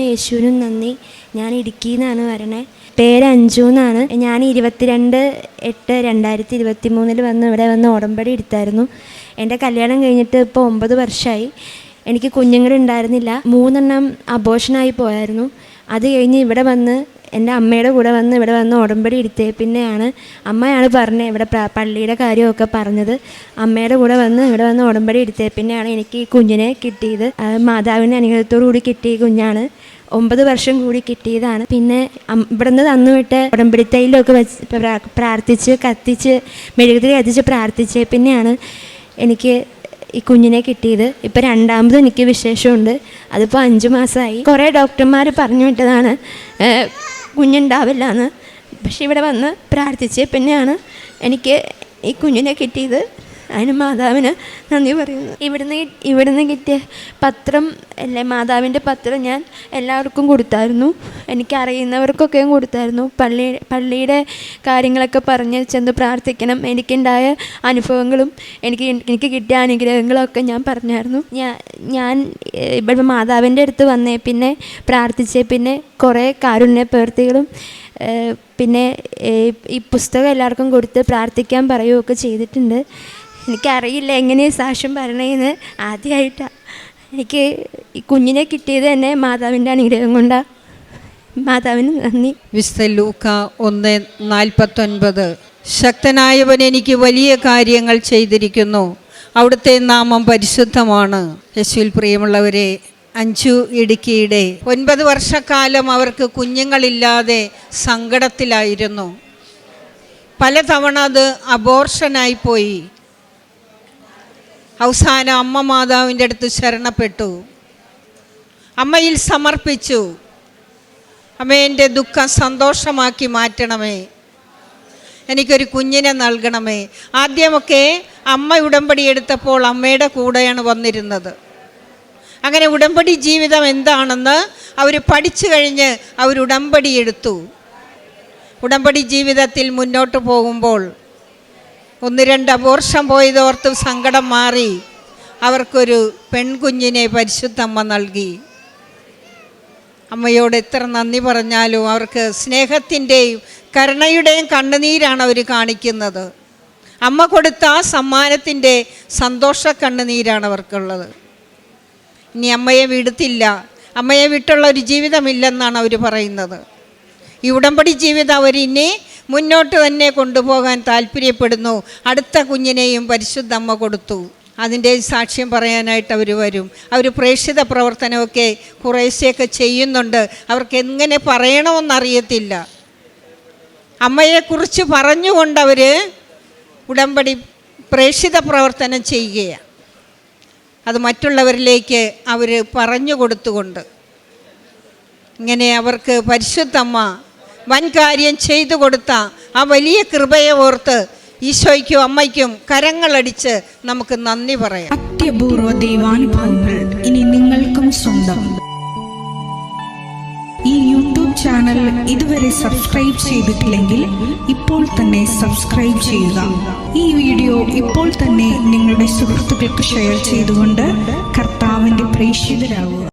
യേശുവിനും നന്ദി. ഞാൻ ഇടുക്കിയിൽ നിന്നാണ് വരണേ. പേര് അഞ്ജു എന്നാണ്. ഞാൻ ഇരുപത്തിരണ്ട് എട്ട് രണ്ടായിരത്തി ഇരുപത്തി മൂന്നിൽ വന്ന് ഇവിടെ വന്ന് ഉടമ്പടി എടുത്തായിരുന്നു. എന്റെ കല്യാണം കഴിഞ്ഞിട്ട് ഇപ്പോൾ ഒമ്പത് വർഷമായി. എനിക്ക് കുഞ്ഞുങ്ങളുണ്ടായിരുന്നില്ല. മൂന്നെണ്ണം അബോഷനായി പോയായിരുന്നു. അത് കഴിഞ്ഞ് ഇവിടെ വന്ന് എന്റെ അമ്മയുടെ കൂടെ വന്ന് ഇവിടെ വന്ന് ഉടമ്പടി എടുത്തേ പിന്നെയാണ് അമ്മയാണ് പറഞ്ഞത് ഇവിടെ പള്ളിയുടെ കാര്യമൊക്കെ പറഞ്ഞത്. അമ്മയുടെ കൂടെ വന്ന് ഇവിടെ വന്ന് ഉടമ്പടി എടുത്തേ പിന്നെയാണ് എനിക്ക് ഈ കുഞ്ഞിനെ കിട്ടിയത്. മാതാവിന്റെ അനുഗ്രഹത്തോടു കൂടി കിട്ടിയ കുഞ്ഞാണ്. ഒമ്പത് വർഷം കൂടി കിട്ടിയതാണ്. പിന്നെ ഇവിടുന്ന് തന്നുവിട്ട് ഉടമ്പടി തൈലമൊക്കെ വെച്ച് പ്രാർത്ഥിച്ച് കത്തിച്ച് മെഴുകുതിരി കത്തിച്ച് പ്രാർത്ഥിച്ച് പിന്നെയാണ് എനിക്ക് ഈ കുഞ്ഞിനെ കിട്ടിയത്. ഇപ്പം രണ്ടാമതും എനിക്ക് വിശേഷമുണ്ട്. അതിപ്പോൾ അഞ്ച് മാസമായി കുറേ ഡോക്ടർമാർ പറഞ്ഞു വിട്ടതാണ്. കുഞ്ഞുണ്ടാവില്ല എന്ന് പക്ഷെ ഇവിടെ വന്ന് പ്രാർത്ഥിച്ച്. പിന്നെയാണ് എനിക്ക് ഈ കുഞ്ഞിനെ കിട്ടിയത്. അതിന് മാതാവിന് നന്ദി പറയുന്നു. ഇവിടുന്ന് ഇവിടുന്ന് കിട്ടിയ പത്രം അല്ലേ മാതാവിന്റെ പത്രം ഞാൻ എല്ലാവർക്കും കൊടുത്തായിരുന്നു. എനിക്കറിയുന്നവർക്കൊക്കെയും കൊടുത്തായിരുന്നു. പള്ളി പള്ളിയുടെ കാര്യങ്ങളൊക്കെ പറഞ്ഞ് ചെന്ന് പ്രാർത്ഥിക്കണം. എനിക്കുണ്ടായ അനുഭവങ്ങളും എനിക്ക് എനിക്ക് കിട്ടിയ അനുഗ്രഹങ്ങളൊക്കെ ഞാൻ പറഞ്ഞായിരുന്നു. ഞാൻ ഞാൻ ഇവിടെ മാതാവിന്റെ അടുത്ത് വന്നേ പിന്നെ പ്രാർത്ഥിച്ചേ പിന്നെ കുറേ കാരുണ്യ പ്രവൃത്തികളും പിന്നെ ഈ പുസ്തകം എല്ലാവർക്കും കൊടുത്ത് പ്രാർത്ഥിക്കാൻ പറയുകയൊക്കെ ചെയ്തിട്ടുണ്ട്. എനിക്കറിയില്ല എങ്ങനെയാണ് സാക്ഷ്യം പറയണേന്ന്. ആദ്യമായിട്ടാണ് എനിക്ക് ഈ കുഞ്ഞിനെ കിട്ടിയത് തന്നെ മാതാവിന്റെ അനുഗ്രഹം കൊണ്ടാണ് മാതാവിന് നന്ദി. വിശുദ്ധ ലൂക്ക ഒന്ന് നാൽപ്പത്തൊൻപത്. ശക്തനായവൻ എനിക്ക് വലിയ കാര്യങ്ങൾ ചെയ്തിരിക്കുന്നു. അവിടുത്തെ നാമം പരിശുദ്ധമാണ്. യേശുവിൽ പ്രിയമുള്ളവരെ അഞ്ചു ഇടുക്കിയുടെ ഒൻപത് വർഷക്കാലം അവർക്ക് കുഞ്ഞുങ്ങളില്ലാതെ സങ്കടത്തിലായിരുന്നു. പലതവണ അത് അബോർഷനായി പോയി. അവസാനം അമ്മ മാതാവിന്റെ അടുത്ത് ശരണപ്പെട്ടു. അമ്മയിൽ സമർപ്പിച്ചു. അമ്മ എന്റെ ദുഃഖം സന്തോഷമാക്കി മാറ്റണമേ. എനിക്കൊരു കുഞ്ഞിനെ നൽകണമേ. ആദ്യമൊക്കെ അമ്മ ഉടമ്പടി എടുത്തപ്പോൾ അമ്മയുടെ കൂടെയാണ് വന്നിരുന്നത്. അങ്ങനെ ഉടമ്പടി ജീവിതം എന്താണെന്ന് അവർ പഠിച്ചു കഴിഞ്ഞ് അവർ ഉടമ്പടി എടുത്തു. ഉടമ്പടി ജീവിതത്തിൽ മുന്നോട്ട് പോകുമ്പോൾ ഒന്ന് രണ്ട് അപോർഷം പോയതോർത്ത് സങ്കടം മാറി. അവർക്കൊരു പെൺകുഞ്ഞിനെ പരിശുദ്ധമ്മ നൽകി. അമ്മയോട് എത്ര നന്ദി പറഞ്ഞാലും അവർക്ക് സ്നേഹത്തിന്റെയും കരുണയുടെയും കണ്ണുനീരാണ് അവർ കാണിക്കുന്നത്. അമ്മ കൊടുത്ത ആ സമ്മാനത്തിന്റെ സന്തോഷ കണ്ണുനീരാണ് അവർക്കുള്ളത്. ഇനി അമ്മയെ വിടുത്തില്ല. അമ്മയെ വിട്ടുള്ള ഒരു ജീവിതമില്ലെന്നാണ് അവർ പറയുന്നത്. ഈ ഉടമ്പടി ജീവിതം അവർ ഇനി മുന്നോട്ട് തന്നെ കൊണ്ടുപോകാൻ താല്പര്യപ്പെടുന്നു. അടുത്ത കുഞ്ഞിനെയും പരിശുദ്ധ അമ്മ കൊടുത്തു. അതിന്റെ സാക്ഷ്യം പറയാനായിട്ട് അവർ വരും. അവർ പ്രേക്ഷിത പ്രവർത്തനമൊക്കെ കുറേശ്ശെയൊക്കെ ചെയ്യുന്നുണ്ട്. അവർക്ക് എങ്ങനെ പറയണമെന്നറിയത്തില്ല. അമ്മയെക്കുറിച്ച് പറഞ്ഞുകൊണ്ട് അവർ ഉടമ്പടി പ്രേക്ഷിത പ്രവർത്തനം ചെയ്യുകയാണ് അത് മറ്റുള്ളവരിലേക്ക് അവർ പറഞ്ഞു കൊടുത്തുകൊണ്ട്. ഇങ്ങനെ അവർക്ക് പരിശുദ്ധമ്മ വൻ കാര്യം ചെയ്തു കൊടുത്ത ആ വലിയ കൃപയെ ഓർത്ത് ഈശോയ്ക്കും അമ്മയ്ക്കും കരങ്ങളടിച്ച് നമുക്ക് നന്ദി പറയാം. അത്യപൂർവ ദൈവാനുഭവങ്ങൾ ഇനി നിങ്ങൾക്കും സ്വന്തം. ഈ യൂട്യൂബ് ചാനൽ ഇതുവരെ സബ്സ്ക്രൈബ് ചെയ്തിട്ടില്ലെങ്കിൽ ഇപ്പോൾ തന്നെ സബ്സ്ക്രൈബ് ചെയ്യുക. ഈ വീഡിയോ ഇപ്പോൾ തന്നെ നിങ്ങളുടെ സുഹൃത്തുക്കൾക്ക് ഷെയർ ചെയ്തുകൊണ്ട് കർത്താവിന്റെ പ്രേക്ഷിതരാകുക